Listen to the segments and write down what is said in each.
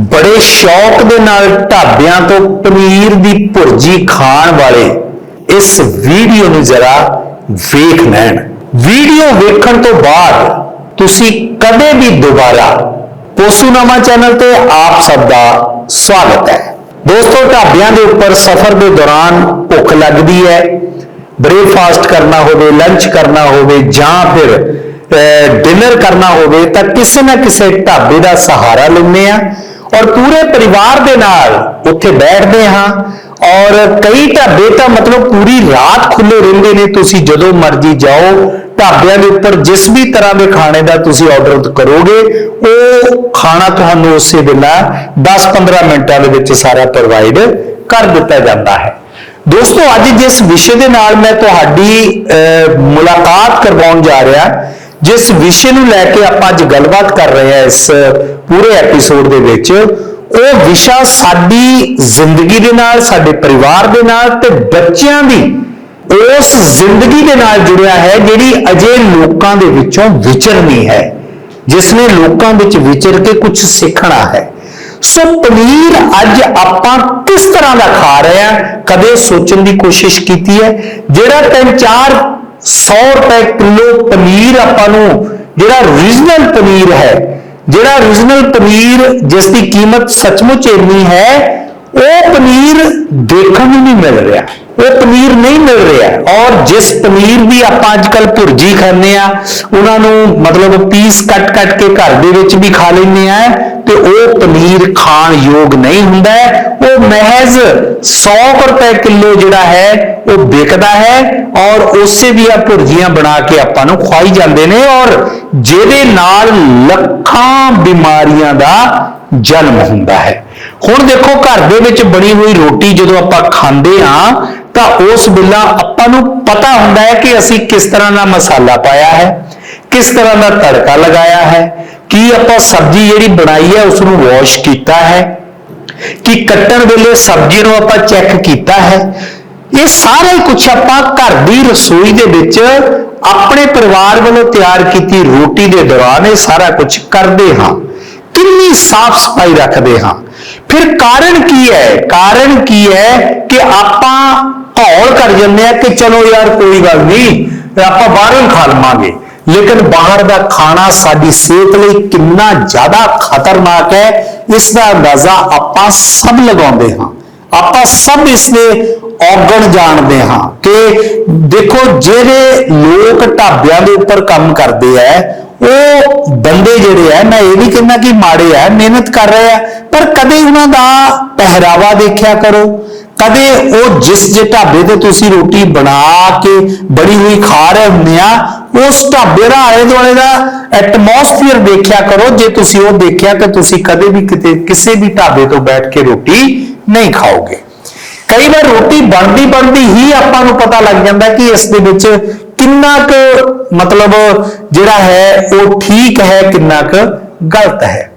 ਬੜੇ ਸ਼ੌਕ ਦੇ ਨਾਲ ਢਾਬਿਆਂ ਤੋਂ ਪਨੀਰ ਦੀ ਭੁਰਜੀ ਖਾਣ ਵਾਲੇ ਇਸ ਵੀਡੀਓ ਨੂੰ ਜ਼ਰਾ ਵੇਖ ਲੈਣ। ਵੀਡੀਓ ਵੇਖਣ ਤੋਂ ਬਾਅਦ ਤੁਸੀਂ ਕਦੇ ਵੀ ਦੁਬਾਰਾ ਪੋਸੂਨਾਮਾ ਚੈਨਲ ਤੇ ਆਪ ਸਭ ਦਾ ਸਵਾਗਤ ਹੈ। ਦੋਸਤੋ, ਢਾਬਿਆਂ ਦੇ ਉੱਪਰ ਸਫ਼ਰ ਦੇ ਦੌਰਾਨ ਭੁੱਖ ਲੱਗਦੀ ਹੈ। ਬ੍ਰੇਕਫਾਸਟ ਕਰਨਾ ਹੋਵੇ, ਲੰਚ ਕਰਨਾ ਹੋਵੇ ਜਾਂ ਫਿਰ ਡਿਨਰ ਕਰਨਾ ਹੋਵੇ ਤਾਂ ਕਿਸੇ ਨਾ ਕਿਸੇ ਢਾਬੇ ਦਾ ਸਹਾਰਾ ਲੈਂਦੇ ਆ ਔਰ ਪੂਰੇ ਪਰਿਵਾਰ ਦੇ ਨਾਲ ਉੱਥੇ ਬੈਠਦੇ ਹਾਂ। ਔਰ ਕਈ ਢਾਬੇ ਤਾਂ ਮਤਲਬ ਪੂਰੀ ਰਾਤ ਖੁੱਲੇ ਰਹਿੰਦੇ ਨੇ ਤੁਸੀਂ ਜਦੋਂ ਮਰਜ਼ੀ ਜਾਓ। ਢਾਬਿਆਂ ਦੇ ਉੱਪਰ ਜਿਸ ਵੀ ਤਰ੍ਹਾਂ ਦੇ ਖਾਣੇ ਦਾ ਤੁਸੀਂ ਆਰਡਰ ਕਰੋਗੇ ਉਹ ਖਾਣਾ ਤੁਹਾਨੂੰ ਉਸੇ ਵੇਲਾ 10-15 ਮਿੰਟਾਂ ਦੇ ਵਿੱਚ ਸਾਰਾ ਪ੍ਰੋਵਾਈਡ ਕਰ ਦਿੱਤਾ ਜਾਂਦਾ ਹੈ। ਦੋਸਤੋ ਅੱਜ ਜਿਸ ਵਿਸ਼ੇ ਦੇ ਨਾਲ ਮੈਂ ਤੁਹਾਡੀ ਅਹ, ਮੁਲਾਕਾਤ ਕਰਵਾਉਣ ਜਾ ਰਿਹਾ ਜਿਸ ਵਿਸ਼ੇ ਨੂੰ ਲੈ ਕੇ ਆਪਾਂ ਅੱਜ ਗੱਲਬਾਤ ਕਰ ਰਹੇ ਹਾਂ ਇਸ ਪੂਰੇ ਐਪੀਸੋਡ ਦੇ ਵਿੱਚ ਉਹ ਵਿਸ਼ਾ ਸਾਡੀ ਜ਼ਿੰਦਗੀ ਦੇ ਨਾਲ, ਸਾਡੇ ਪਰਿਵਾਰ ਦੇ ਨਾਲ ਤੇ ਬੱਚਿਆਂ ਦੀ ਉਸ ਜ਼ਿੰਦਗੀ ਦੇ ਨਾਲ ਜੁੜਿਆ ਹੈ ਜਿਹੜੀ ਅਜੇ ਲੋਕਾਂ ਦੇ ਵਿੱਚੋਂ ਵਿਚਰਨੀ ਹੈ ਜਿਸ ਨੇ ਲੋਕਾਂ ਵਿੱਚ ਵਿਚਰ ਕੇ ਕੁਝ ਸਿੱਖਣਾ ਹੈ। ਸੋ ਪਨੀਰ ਅੱਜ ਆਪਾਂ ਕਿਸ ਤਰ੍ਹਾਂ ਦਾ ਖਾ ਰਹੇ ਹਾਂ, ਕਦੇ ਸੋਚਣ ਦੀ ਕੋਸ਼ਿਸ਼ ਕੀਤੀ ਹੈ? ਜਿਹੜਾ ਤਿੰਨ ਚਾਰ 100 ਰੁਪਏ ਕਿਲੋ ਪਨੀਰ ਆਪਾਂ ਨੂੰ, ਜਿਹੜਾ ਰੀਜਨਲ ਪਨੀਰ ਹੈ ਜਿਹੜਾ ਓਰੀਜਨਲ ਪਨੀਰ ਜਿਸ ਦੀ ਕੀਮਤ ਸੱਚਮੁੱਚ ਇੰਨੀ ਹੈ, ਉਹ ਪਨੀਰ ਦੇਖਣ ਨੂੰ ਨਹੀਂ ਮਿਲ ਰਿਹਾ। ਉਹ ਪਨੀਰ ਨਹੀਂ ਮਿਲ ਰਿਹਾ। ਔਰ ਜਿਸ ਪਨੀਰ ਦੀ ਆਪਾਂ ਅੱਜ ਕੱਲ ਭੁਰਜੀ ਖਾਂਦੇ ਆ ਉਹਨਾਂ ਨੂੰ ਮਤਲਬ ਪੀਸ ਕੱਟ ਕੱਟ ਕੇ ਘਰ ਦੇ ਵਿੱਚ ਵੀ ਖਾ ਲੈਂਦੇ ਆ ਤੇ ਉਹ ਪਨੀਰ ਖਾਣ ਯੋਗ ਨਹੀਂ ਹੁੰਦਾ ਉਹ ਮਹਿਜ਼ 100 ਰੁਪਏ ਕਿਲੋ ਜਿਹੜਾ ਹੈ, ਉਹ ਵਿਕਦਾ ਹੈ ਔਰ ਉਸੇ ਦੀਆਂ ਭੁਰਜੀਆਂ ਬਣਾ ਕੇ ਆਪਾਂ ਨੂੰ ਖਵਾਈ ਜਾਂਦੇ ਨੇ ਔਰ ਜਿਹਦੇ ਨਾਲ ਲੱਖਾਂ ਬਿਮਾਰੀਆਂ ਦਾ ਜਨਮ ਹੁੰਦਾ ਹੈ। ਹੁਣ ਦੇਖੋ ਘਰ ਦੇ ਵਿੱਚ ਬਣੀ ਹੋਈ ਰੋਟੀ ਜਦੋਂ ਆਪਾਂ ਖਾਂਦੇ ਹਾਂ, ਤਾਂ ਉਸ ਵੇਲਾ ਆਪਾਂ ਨੂੰ ਪਤਾ ਹੁੰਦਾ ਹੈ ਕਿ ਅਸੀਂ ਕਿਸ ਤਰ੍ਹਾਂ ਦਾ ਮਸਾਲਾ ਪਾਇਆ ਹੈ, ਕਿਸ ਤਰ੍ਹਾਂ ਦਾ ਤੜਕਾ ਲਗਾਇਆ ਹੈ, ਕੀ ਆਪਾਂ ਸਬਜ਼ੀ ਜਿਹੜੀ ਬਣਾਈ ਹੈ ਉਸ ਨੂੰ ਵਾਸ਼ ਕੀਤਾ ਹੈ। ਕਿ ਕੱਟਣ ਵੇਲੇ ਸਬਜ਼ੀ ਨੂੰ ਆਪਾਂ ਚੈੱਕ ਕੀਤਾ ਹੈ। ਇਹ ਸਾਰਾ ਹੀ ਕੁਝ ਆਪਾਂ ਘਰ ਦੀ ਰਸੋਈ ਦੇ ਵਿੱਚ ਆਪਣੇ ਪਰਿਵਾਰ ਵੱਲੋਂ ਤਿਆਰ ਕੀਤੀ ਰੋਟੀ ਦੇ ਦੌਰਾਨ ਇਹ ਸਾਰਾ ਕੁਝ ਕਰਦੇ ਹਾਂ। ਕਿੰਨੀ ਸਾਫ਼ ਸਫ਼ਾਈ ਰੱਖਦੇ ਹਾਂ। ਫਿਰ ਕਾਰਨ ਕੀ ਹੈ? ਕਾਰਨ ਕੀ ਹੈ ਕਿ ਆਪਾਂ ਹੌਲ ਕਰ ਜੰਨੇ ਆ ਕਿ ਚਲੋ ਯਾਰ ਕੋਈ ਗੱਲ ਨਹੀਂ, ਆਪਾਂ ਬਾਹਰੋਂ ਖਾ ਲਵਾਂਗੇ। ਲੇਕਿਨ ਬਾਹਰ ਦਾ ਖਾਣਾ ਸਾਡੀ ਸਿਹਤ ਲਈ ਕਿੰਨਾ ਜ਼ਿਆਦਾ ਖਤਰਨਾਕ ਹੈ, ਇਸ ਦਾ ਅੰਦਾਜ਼ਾ ਆਪਾਂ ਸਭ ਲਗਾਉਂਦੇ ਹਾਂ। ਆਪਾਂ ਸਭ ਇਸ ਦੇ ਔਗਣ ਜਾਣਦੇ ਹਾਂ ਕਿ ਦੇਖੋ, ਜਿਹੜੇ ਲੋਕ ਢਾਬਿਆਂ ਦੇ ਉੱਪਰ ਕੰਮ ਕਰਦੇ ਆ, ਉਹ ਬੰਦੇ ਜਿਹੜੇ ਆ, ਮੈਂ ਇਹ ਨਹੀਂ ਕਹਿੰਦਾ ਕਿ ਮਾੜੇ ਆ, ਮਿਹਨਤ ਕਰ ਰਹੇ ਆ, ਪਰ ਕਦੇ ਉਹਨਾਂ ਦਾ ਪਹਿਰਾਵਾ ਦੇਖਿਆ ਕਰੋ। ਕਦੇ ਉਹ ਜਿਸ ਜੇ ਢਾਬੇ ਤੇ ਤੁਸੀਂ ਰੋਟੀ ਬਣਾ ਕੇ ਬੜੀ ਹੋਈ ਖਾ ਰਹੇ ਹੁੰਦੇ ਆ ਉਸ ਢਾਬੇ ਦਾ, ਆਲੇ ਦੁਆਲੇ ਦਾ ਐਟਮੋਸਫੀਅਰ ਦੇਖਿਆ ਕਰੋ। ਜੇ ਤੁਸੀਂ ਉਹ ਦੇਖਿਆ ਤਾਂ ਤੁਸੀਂ ਕਦੇ ਵੀ ਕਿਤੇ, ਕਿਸੇ ਵੀ ਢਾਬੇ ਤੋਂ ਬੈਠ ਕੇ ਰੋਟੀ ਨਹੀਂ ਖਾਓਗੇ। ਕਈ ਵਾਰ ਰੋਟੀ ਬਣਦੀ ਬਣਦੀ ਹੀ ਆਪਾਂ ਨੂੰ ਪਤਾ ਲੱਗ ਜਾਂਦਾ ਕਿ ਇਸ ਦੇ ਵਿੱਚ ਕਿੰਨਾ ਕੁ ਮਤਲਬ ਜਿਹੜਾ ਹੈ, ਉਹ ਠੀਕ ਹੈ, ਕਿੰਨਾ ਕੁ ਗਲਤ ਹੈ।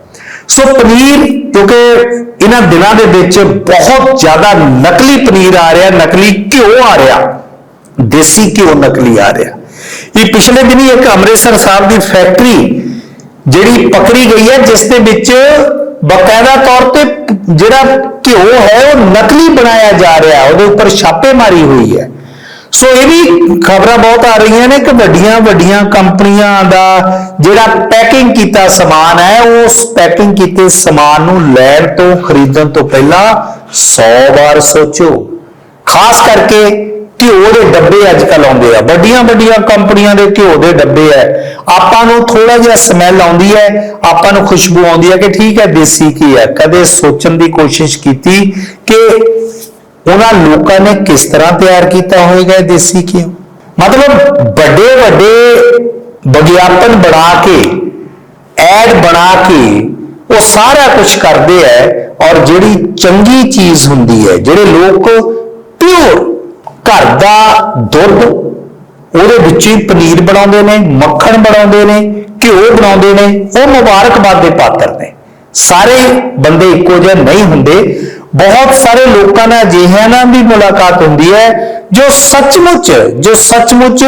ਸੋ ਪਨੀਰ, ਕਿਉਂਕਿ ਇਹਨਾਂ ਦਿਨਾਂ ਦੇ ਵਿੱਚ ਬਹੁਤ ਜ਼ਿਆਦਾ ਨਕਲੀ ਪਨੀਰ ਆ ਰਿਹਾ, ਨਕਲੀ ਘਿਓ ਆ ਰਿਹਾ, ਦੇਸੀ ਘਿਓ ਨਕਲੀ ਆ ਰਿਹਾ। ਇਹ ਪਿਛਲੇ ਦਿਨੀ ਇੱਕ ਅੰਮ੍ਰਿਤਸਰ ਸਾਹਿਬ ਦੀ ਫੈਕਟਰੀ ਜਿਹੜੀ ਪਕੜੀ ਗਈ ਹੈ, ਜਿਸ ਦੇ ਵਿੱਚ ਬਕਾਇਦਾ ਤੌਰ ਤੇ ਜਿਹੜਾ ਘਿਓ ਹੈ, ਉਹ ਨਕਲੀ ਬਣਾਇਆ ਜਾ ਰਿਹਾ ਉਹਦੇ ਉੱਪਰ ਛਾਪੇਮਾਰੀ ਹੋਈ ਹੈ। ਸੋ ਇਹ ਵੀ ਖਬਰਾਂ ਬਹੁਤ ਆ ਰਹੀਆਂ ਨੇ ਕਿ ਵੱਡੀਆਂ ਵੱਡੀਆਂ ਕੰਪਨੀਆਂ ਦਾ ਜਿਹੜਾ ਪੈਕਿੰਗ ਕੀਤਾ ਸਮਾਨ ਹੈ, ਉਸ ਪੈਕਿੰਗ ਕੀਤੇ ਸਮਾਨ ਨੂੰ ਲੈਣ ਤੋਂ ਖਰੀਦਣ ਤੋਂ ਪਹਿਲਾਂ 100 ਵਾਰ ਸੋਚੋ। ਖਾਸ ਕਰਕੇ ਘਿਓ ਦੇ ਡੱਬੇ ਅੱਜ ਕੱਲ ਆਉਂਦੇ ਆ। ਵੱਡੀਆਂ ਵੱਡੀਆਂ ਕੰਪਨੀਆਂ ਦੇ ਘਿਓ ਦੇ ਡੱਬੇ ਆ। ਆਪਾਂ ਨੂੰ ਥੋੜਾ ਜਿਹਾ ਸਮੈਲ ਆਉਂਦੀ ਹੈ, ਆਪਾਂ ਨੂੰ ਖੁਸ਼ਬੂ ਆਉਂਦੀ ਹੈ ਕਿ ਠੀਕ ਹੈ, ਦੇਸੀ ਕੀ ਹੈ। ਕਦੇ ਸੋਚਣ ਦੀ ਕੋਸ਼ਿਸ਼ ਕੀਤੀ ਕਿ ਉਹਨਾਂ ਲੋਕਾਂ ਨੇ ਕਿਸ ਤਰ੍ਹਾਂ ਤਿਆਰ ਕੀਤਾ ਹੋਏਗਾ ਦੇਸੀ ਘਿਓ? ਮਤਲਬ ਵੱਡੇ ਵੱਡੇ ਵਿਗਿਆਪਨ ਬਣਾ ਕੇ, ਐਡ ਬਣਾ ਕੇ ਉਹ ਸਾਰਾ ਕੁਝ ਕਰਦੇ ਐ ਔਰ ਜਿਹੜੀ ਚੰਗੀ ਚੀਜ਼ ਹੁੰਦੀ ਹੈ, ਜਿਹੜੇ ਲੋਕ ਪਿਓਰ ਘਰ ਦਾ ਦੁੱਧ, ਉਹਦੇ ਵਿੱਚ ਹੀ ਪਨੀਰ ਬਣਾਉਂਦੇ ਨੇ, ਮੱਖਣ ਬਣਾਉਂਦੇ ਨੇ, ਘਿਓ ਬਣਾਉਂਦੇ ਨੇ, ਉਹ ਮੁਬਾਰਕਬਾਦ ਦੇ ਪਾਤਰ ਨੇ। ਸਾਰੇ ਬੰਦੇ ਇੱਕੋ ਜਿਹੇ ਨਹੀਂ ਹੁੰਦੇ। ਬਹੁਤ ਸਾਰੇ ਲੋਕਾਂ ਨਾਲ ਅਜਿਹਿਆਂ ਨਾਲ ਵੀ ਮੁਲਾਕਾਤ ਹੁੰਦੀ ਹੈ, ਜੋ ਸੱਚਮੁੱਚ ਜੋ ਸੱਚਮੁੱਚ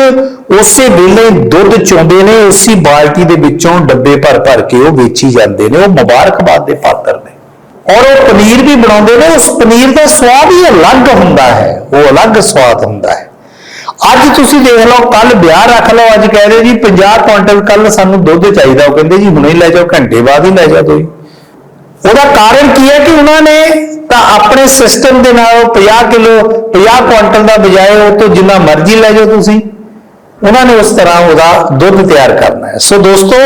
ਉਸੇ ਵੇਲੇ ਦੁੱਧ ਚੋਂਦੇ ਨੇ, ਉਸੇ ਬਾਲਟੀ ਦੇ ਵਿੱਚੋਂ ਡੱਬੇ ਭਰ ਭਰ ਕੇ ਉਹ ਵੇਚੀ ਜਾਂਦੇ ਨੇ, ਉਹ ਮੁਬਾਰਕਬਾਦ ਦੇ ਪਾਤਰ ਔਰ ਉਹ ਪਨੀਰ ਵੀ ਬਣਾਉਂਦੇ ਨੇ, ਉਸ ਪਨੀਰ ਦਾ ਸਵਾਦ ਹੀ ਅਲੱਗ ਹੁੰਦਾ ਹੈ, ਉਹ ਅਲੱਗ ਸਵਾਦ ਹੁੰਦਾ ਹੈ। ਅੱਜ ਤੁਸੀਂ ਦੇਖ ਲਓ ਕੱਲ ਵਿਆਹ ਰੱਖ ਲਓ, ਅੱਜ ਕਹਿ ਰਹੇ ਜੀ 50 ਕੁਇੰਟਲ ਕੱਲ ਸਾਨੂੰ ਦੁੱਧ ਚਾਹੀਦਾ। ਉਹ ਕਹਿੰਦੇ ਜੀ, ਹੁਣੇ ਲੈ ਜਾਓ, ਘੰਟੇ ਬਾਅਦ ਹੀ ਲੈ ਜਾਓ ਤੁਸੀਂ। ਉਹਦਾ ਕਾਰਨ ਕੀ ਹੈ ਕਿ ਉਹਨਾਂ ਨੇ ਤਾਂ ਆਪਣੇ ਸਿਸਟਮ ਦੇ ਨਾਲ ਉਹ 50 ਕਿਲੋ 50 ਕੁਇੰਟਲ ਦਾ ਬਜਾਏ ਉਹ ਤੋਂ ਜਿੰਨਾ ਮਰਜ਼ੀ ਲੈ ਜਾਓ ਤੁਸੀਂ। ਉਹਨਾਂ ਨੇ ਉਸ ਤਰ੍ਹਾਂ ਉਹਦਾ ਦੁੱਧ ਤਿਆਰ ਕਰਨਾ ਹੈ। ਸੋ ਦੋਸਤੋ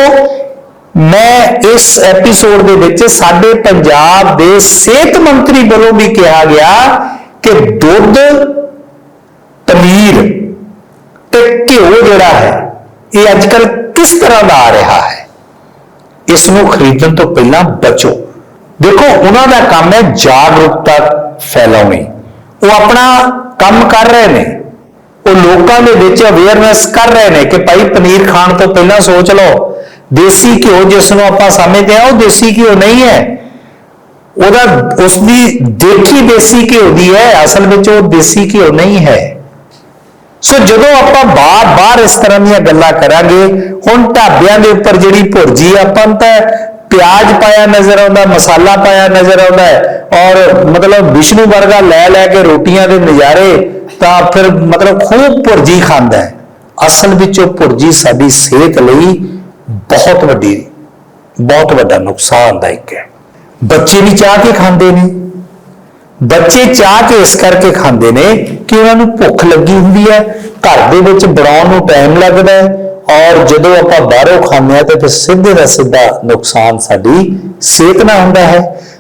ਮੈਂ ਇਸ ਐਪੀਸੋਡ ਦੇ ਵਿੱਚ ਸਾਡੇ ਪੰਜਾਬ ਦੇ ਸਿਹਤ ਮੰਤਰੀ ਵੱਲੋਂ ਵੀ ਕਿਹਾ ਗਿਆ ਕਿ ਦੁੱਧ, ਪਨੀਰ ਤੇ ਘਿਓ ਜਿਹੜਾ ਹੈ, ਇਹ ਅੱਜ ਕੱਲ ਕਿਸ ਤਰ੍ਹਾਂ ਦਾ ਆ ਰਿਹਾ ਹੈ? ਇਸ ਨੂੰ ਖਰੀਦਣ ਤੋਂ ਪਹਿਲਾਂ ਬਚੋ। ਦੇਖੋ, ਉਹਨਾਂ ਦਾ ਕੰਮ ਹੈ ਜਾਗਰੂਕਤਾ ਫੈਲਾਉਣੀ। ਉਹ ਆਪਣਾ ਕੰਮ ਕਰ ਰਹੇ ਨੇ। ਉਹ ਲੋਕਾਂ ਦੇ ਵਿੱਚ ਅਵੇਅਰਨੈਸ ਕਰ ਰਹੇ ਨੇ ਕਿ ਭਾਈ ਪਨੀਰ ਖਾਣ ਤੋਂ ਪਹਿਲਾਂ ਸੋਚ ਲਓ। ਦੇਸੀ ਘਿਓ ਜਿਸ ਨੂੰ ਆਪਾਂ ਸਮਝਦੇ ਆ ਉਹ ਦੇਸੀ ਘਿਓ ਨਹੀਂ ਹੈ। ਉਹਦਾ ਉਸ ਦੀ ਦੇਖੀ ਦੇਸੀ ਘਿਓ ਦੀ ਹੈ, ਅਸਲ ਵਿੱਚ ਉਹ ਦੇਸੀ ਘਿਓ ਨਹੀਂ ਹੈ। ਸੋ ਜਦੋਂ ਆਪਾਂ ਬਾਰ-ਬਾਰ ਇਸ ਤਰ੍ਹਾਂ ਦੀਆਂ ਗੱਲਾਂ ਕਰਾਂਗੇ, ਹੁਣ ਢਾਬਿਆਂ ਦੇ ਉੱਪਰ ਜਿਹੜੀ ਭੁਰਜੀ ਆਪਾਂ ਤਾਂ ਪਿਆਜ਼ ਪਾਇਆ ਨਜ਼ਰ ਆਉਂਦਾ, ਮਸਾਲਾ ਪਾਇਆ ਨਜ਼ਰ ਆਉਂਦਾ ਔਰ ਮਤਲਬ ਵਿਸ਼ਨੂੰ ਵਰਗਾ ਲੈ ਲੈ ਕੇ ਰੋਟੀਆਂ ਦੇ ਨਜ਼ਾਰੇ, ਤਾਂ ਫਿਰ ਮਤਲਬ ਖੂਬ ਭੁਰਜੀ ਖਾਂਦਾ ਅਸਲ ਵਿੱਚ ਉਹ ਭੁਰਜੀ ਸਾਡੀ ਸਿਹਤ ਲਈ ਬਹੁਤ ਵੱਡੀ, ਬਹੁਤ ਵੱਡਾ ਨੁਕਸਾਨਦਾਇਕ ਹੈ। ਬੱਚੇ ਵੀ ਚਾਹ ਕੇ ਖਾਂਦੇ ਨੇ। ਬੱਚੇ ਚਾਹ ਕੇ ਇਸ ਕਰਕੇ ਖਾਂਦੇ ਨੇ ਕਿ ਉਹਨਾਂ ਨੂੰ ਭੁੱਖ ਲੱਗੀ ਹੁੰਦੀ ਹੈ, ਘਰ ਦੇ ਵਿੱਚ ਬਣਾਉਣ ਨੂੰ ਟਾਈਮ ਲੱਗਦਾ ਹੈ ਔਰ ਜਦੋਂ ਆਪਾਂ ਬਾਹਰੋਂ ਖਾਂਦੇ ਆ ਤਾਂ ਫਿਰ ਸਿੱਧੇ ਦਾ ਸਿੱਧਾ ਨੁਕਸਾਨ ਸਾਡੀ ਸਿਹਤ ਨਾਲ ਹੁੰਦਾ ਹੈ।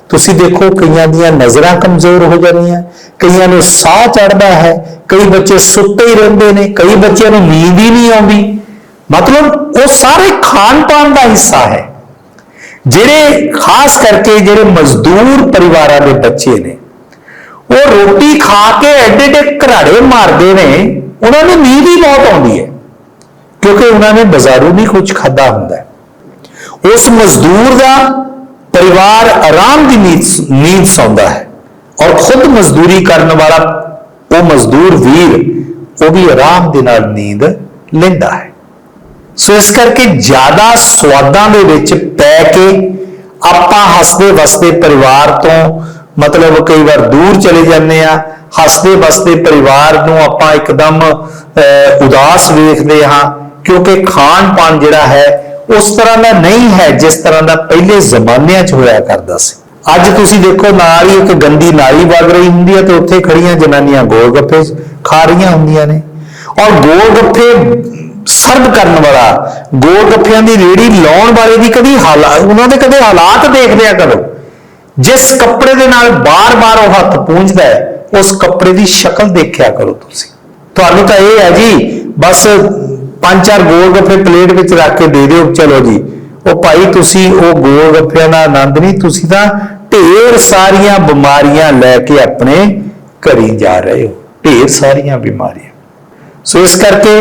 ਤੁਸੀਂ ਦੇਖੋ ਕਈਆਂ ਦੀਆਂ ਨਜ਼ਰਾਂ ਕਮਜ਼ੋਰ ਹੋ ਜਾਂਦੀਆਂ, ਕਈਆਂ ਨੂੰ ਸਾਹ ਚੜਦਾ ਹੈ, ਕਈ ਬੱਚੇ ਸੁੱਤੇ ਹੀ ਰਹਿੰਦੇ ਨੇ, ਕਈ ਬੱਚਿਆਂ ਨੂੰ ਨੀਂਦ ਹੀ ਨਹੀਂ ਆਉਂਦੀ। ਮਤਲਬ ਉਹ ਸਾਰੇ ਖਾਣ ਪਾਣ ਦਾ ਹਿੱਸਾ ਹੈ। ਜਿਹੜੇ ਖਾਸ ਕਰਕੇ ਜਿਹੜੇ ਮਜ਼ਦੂਰ ਪਰਿਵਾਰਾਂ ਦੇ ਬੱਚੇ ਨੇ, ਉਹ ਰੋਟੀ ਖਾ ਕੇ ਐਡੇ ਐਡੇ ਘਰਾੜੇ ਮਾਰਦੇ ਨੇ, ਉਹਨਾਂ ਨੂੰ ਨੀਂਦ ਹੀ ਬਹੁਤ ਆਉਂਦੀ ਹੈ, ਕਿਉਂਕਿ ਉਹਨਾਂ ਨੇ ਬਾਜ਼ਾਰੂ ਨਹੀਂ ਕੁਝ ਖਾਦਾ ਹੁੰਦਾ ਉਸ ਮਜ਼ਦੂਰ ਦਾ ਪਰਿਵਾਰ ਆਰਾਮ ਦੀ ਨੀਂਦ ਨੀਂਦ ਸੌਂਦਾ ਹੈ ਔਰ ਖੁਦ ਮਜ਼ਦੂਰੀ ਕਰਨ ਵਾਲਾ ਉਹ ਮਜ਼ਦੂਰ ਵੀਰ, ਉਹ ਵੀ ਆਰਾਮ ਦੇ ਨਾਲ ਨੀਂਦ ਲੈਂਦਾ ਹੈ। ਸੋ ਇਸ ਕਰਕੇ ਜ਼ਿਆਦਾ ਸਵਾਦਾਂ ਦੇ ਵਿੱਚ ਪੈ ਕੇ ਆਪਾਂ ਹੱਸਦੇ ਵਸਦੇ ਪਰਿਵਾਰ ਤੋਂ ਮਤਲਬ ਕਈ ਵਾਰ ਦੂਰ ਚਲੇ ਜਾਂਦੇ ਆ ਹੱਸਦੇ ਵਸਦੇ ਪਰਿਵਾਰ ਨੂੰ ਆਪਾਂ ਇੱਕਦਮ ਉਦਾਸ ਵੇਖਦੇ ਹਾਂ, ਕਿਉਂਕਿ ਖਾਣ ਪਾਣ ਜਿਹੜਾ ਹੈ, ਉਸ ਤਰ੍ਹਾਂ ਦਾ ਨਹੀਂ ਹੈ ਜਿਸ ਤਰ੍ਹਾਂ ਦਾ ਪਹਿਲੇ ਜ਼ਮਾਨਿਆਂ 'ਚ ਹੋਇਆ ਕਰਦਾ ਸੀ। ਅੱਜ ਤੁਸੀਂ ਦੇਖੋ, ਨਾਲ ਹੀ ਇੱਕ ਗੰਦੀ ਨਾਲੀ ਵਗ ਰਹੀ ਹੁੰਦੀ ਹੈ ਤੇ ਉੱਥੇ ਖੜੀਆਂ ਜਨਾਨੀਆਂ ਗੋਲ ਗੱਪੇ ਖਾ ਰਹੀਆਂ ਹੁੰਦੀਆਂ ਨੇ। ਔਰ ਗੋਲ ਗੱਪੇ ਸਰਵ ਕਰਨ ਵਾਲਾ ਗੋਲ ਗੱਫਿਆਂ ਦੀ ਰੇੜੀ ਲਾਉਣ ਵਾਲੇ ਦੀ ਕਦੀ ਹਾਲਾਤ ਉਹਨਾਂ ਦੇ ਕਦੇ ਹਾਲਾਤ ਦੇਖ ਲਿਆ ਕਰੋ ਜਿਸ ਕੱਪੜੇ ਦੇ ਨਾਲ ਬਾਰ-ਬਾਰ ਉਹ ਹੱਥ ਪੂੰਝਦਾ ਹੈ, ਉਸ ਕੱਪੜੇ ਦੀ ਸ਼ਕਲ ਦੇਖਿਆ ਕਰੋ ਤੁਸੀਂ। ਤੁਹਾਨੂੰ ਤਾਂ ਇਹ ਹੈ ਜੀ, ਬਸ ਪੰਜ ਚਾਰ ਗੋਲ ਗੱਪੇ ਪਲੇਟ ਵਿੱਚ ਰੱਖ ਕੇ ਦੇ ਦਿਓ, ਚਲੋ ਜੀ। ਉਹ ਭਾਈ ਤੁਸੀਂ ਉਹ ਗੋਲ ਗੱਫਿਆਂ ਦਾ ਆਨੰਦ ਨਹੀਂ, ਤੁਸੀਂ ਤਾਂ ਢੇਰ ਸਾਰੀਆਂ ਬਿਮਾਰੀਆਂ ਲੈ ਕੇ ਆਪਣੇ ਘਰੀ ਜਾ ਰਹੇ ਹੋ। ਢੇਰ ਸਾਰੀਆਂ ਬਿਮਾਰੀਆਂ। ਸੋ ਇਸ ਕਰਕੇ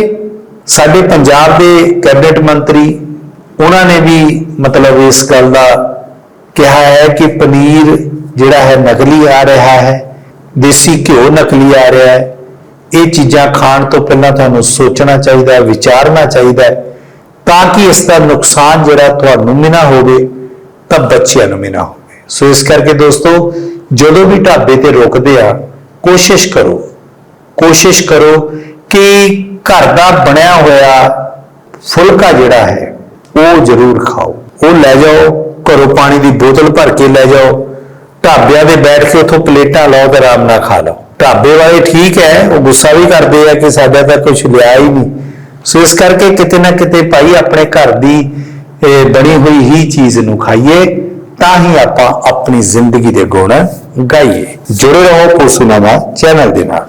ਸਾਡੇ ਪੰਜਾਬ ਦੇ ਕੈਬਨਿਟ ਮੰਤਰੀ, ਉਹਨਾਂ ਨੇ ਵੀ ਮਤਲਬ ਇਸ ਗੱਲ ਦਾ ਕਿਹਾ ਹੈ ਕਿ ਪਨੀਰ ਜਿਹੜਾ ਹੈ ਨਕਲੀ ਆ ਰਿਹਾ ਹੈ, ਦੇਸੀ ਘਿਓ ਨਕਲੀ ਆ ਰਿਹਾ ਹੈ। ਇਹ ਚੀਜ਼ਾਂ ਖਾਣ ਤੋਂ ਪਹਿਲਾਂ ਤੁਹਾਨੂੰ ਸੋਚਣਾ ਚਾਹੀਦਾ ਹੈ ਵਿਚਾਰਨਾ ਚਾਹੀਦਾ ਹੈ। ਤਾਂ ਕਿ ਇਸ ਦਾ ਨੁਕਸਾਨ ਜਿਹੜਾ ਤੁਹਾਨੂੰ ਵੀ ਨਾ ਹੋਵੇ, ਤਾਂ ਬੱਚਿਆਂ ਨੂੰ ਵੀ ਨਾ ਹੋਵੇ। ਸੋ ਇਸ ਕਰਕੇ ਦੋਸਤੋ, ਜਦੋਂ ਵੀ ਢਾਬੇ ਤੇ ਰੁਕਦੇ ਆ, ਕੋਸ਼ਿਸ਼ ਕਰੋ। ਕੋਸ਼ਿਸ਼ ਕਰੋ ਕਿ ਘਰ ਦਾ ਬਣਿਆ ਹੋਇਆ ਫੁਲਕਾ ਜਿਹੜਾ ਹੈ, ਉਹ ਜ਼ਰੂਰ ਖਾਓ। ਉਹ ਲੈ ਜਾਓ, ਘਰੋਂ ਪਾਣੀ ਦੀ ਬੋਤਲ ਭਰ ਕੇ ਲੈ ਜਾਓ। ਢਾਬਿਆਂ ਦੇ ਬੈਠ ਕੇ ਉੱਥੋਂ ਪਲੇਟਾਂ ਲਓ ਤੇ ਆਰਾਮ ਨਾਲ ਖਾ ਲਓ। ਢਾਬੇ ਵਾਲੇ ਠੀਕ ਹੈ, ਉਹ ਗੁੱਸਾ ਵੀ ਕਰਦੇ ਆ ਕਿ ਸਾਡਾ ਤਾਂ ਕੁਝ ਲਿਆ ਹੀ ਨਹੀਂ। ਸੋ ਇਸ ਕਰਕੇ ਕਿਤੇ ਨਾ ਕਿਤੇ ਭਾਈ ਆਪਣੇ ਘਰ ਦੀ ਬਣੀ ਹੋਈ ਹੀ ਚੀਜ਼ ਨੂੰ ਖਾਈਏ, ਤਾਂ ਹੀ ਆਪਾਂ ਆਪਣੀ ਜ਼ਿੰਦਗੀ ਦੇ ਗੁਣ ਗਾਈਏ। ਜੁੜੇ ਰਹੋ ਕੋਸੂਨਾਮਾ ਚੈਨਲ ਦੇ ਨਾਲ।